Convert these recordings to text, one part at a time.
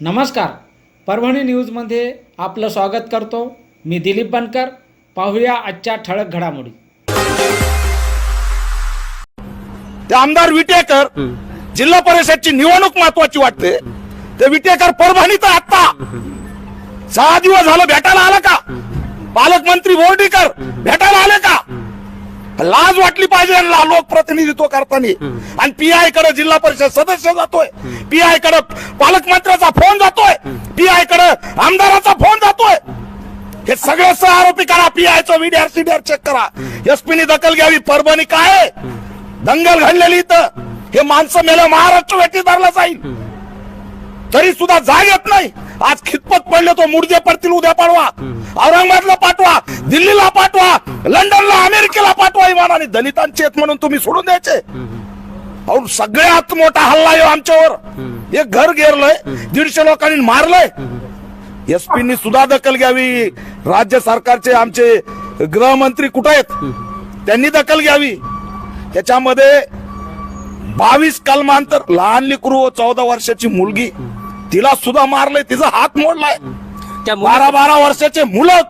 नमस्कार. परभणी न्यूजमध्ये आपलं स्वागत करतो. मी दिलीप बनकर. पाहूया आजच्या ठळक घडामोडी. ते आमदार विटेकर जिल्हा परिषदची निवडणूक महत्वाची वाटते. ते विटेकर परभणी तर आता सहा दिवस झालं भेटायला आला का? पालकमंत्री बोर्डीकर भेटायला आले का? लाज वाटली पाहिजे लोकप्रतिनिधित्व करताना. आणि पीआयकडे जिल्हा परिषद सदस्य जातोय. पीआयकडे पालकमंत्र्याचा फोन जातोय. पीआयकडे आमदाराचा फोन जातोय. हे सगळे सह आरोपी करा पीआयचं व्हिडिओ सीडीआर चेक करा. एसपीनी दखल घ्यावी परभणी काय? दंगल घडलेली इथं. हे माणसं मेलं महाराष्ट्र वेटी धरला जाईल. तरी सुद्धा जाग येत नाही. आज खितपत पडले तो मुर्दे पडतील उद्या पाठवा औरंगाबादला पाठवा दिल्लीला पाठवा लंडनला अमेरिकेला पाठवा इमानाने दलितांचे आहेत म्हणून तुम्ही सोडून द्यायचे. अहो सगळ्यात मोठा हल्ला आहे हो आमच्यावर. एक घर गेरलंय दीडशे लोकांनी मारलंय. एसपीनी सुद्धा दखल घ्यावी. राज्य सरकारचे आमचे गृहमंत्री कुठे आहेत? त्यांनी दखल घ्यावी. त्याच्यामध्ये बावीस कलमांतर लहान लेकरू चौदा वर्षाची मुलगी तिला सुद्धा मारलंय तिचा हात मोडलाय. त्या बारा बारा वर्षाचे मुलं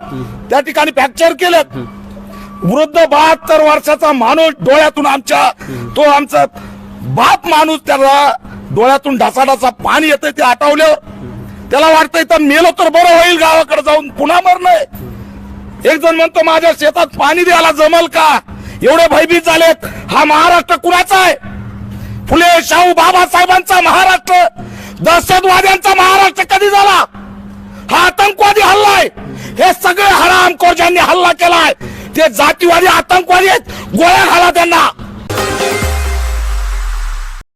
त्या ठिकाणी फ्रॅक्चर केलेत. वृद्ध बहात्तर वर्षाचा माणूस डोळ्यातून आमच्या तो आमचा बाप माणूस त्याला डोळ्यातून ढासाढासा पाणी येतंय ते आटवल्यावर. त्याला वाटतंय तर मेलो तर बरं होईल गावाकडे जाऊन पुन्हा मरणय एक जण म्हणतो माझ्या शेतात पाणी द्यायला जमल का? एवढे भयभीत झालेत. हा महाराष्ट्र कुणाचा आहे? फुले शाहू बाबासाहेबांचा महाराष्ट्र. दहशतवाद्यांचा महाराष्ट्र कधी झाला? हा आतंकवादी हल्ला आहे हे सगळे हरामखोर ज्यांनी हल्ला केलाय ते जातीवादी आतंकवादी आहेत गोळ्या घाला त्यांना.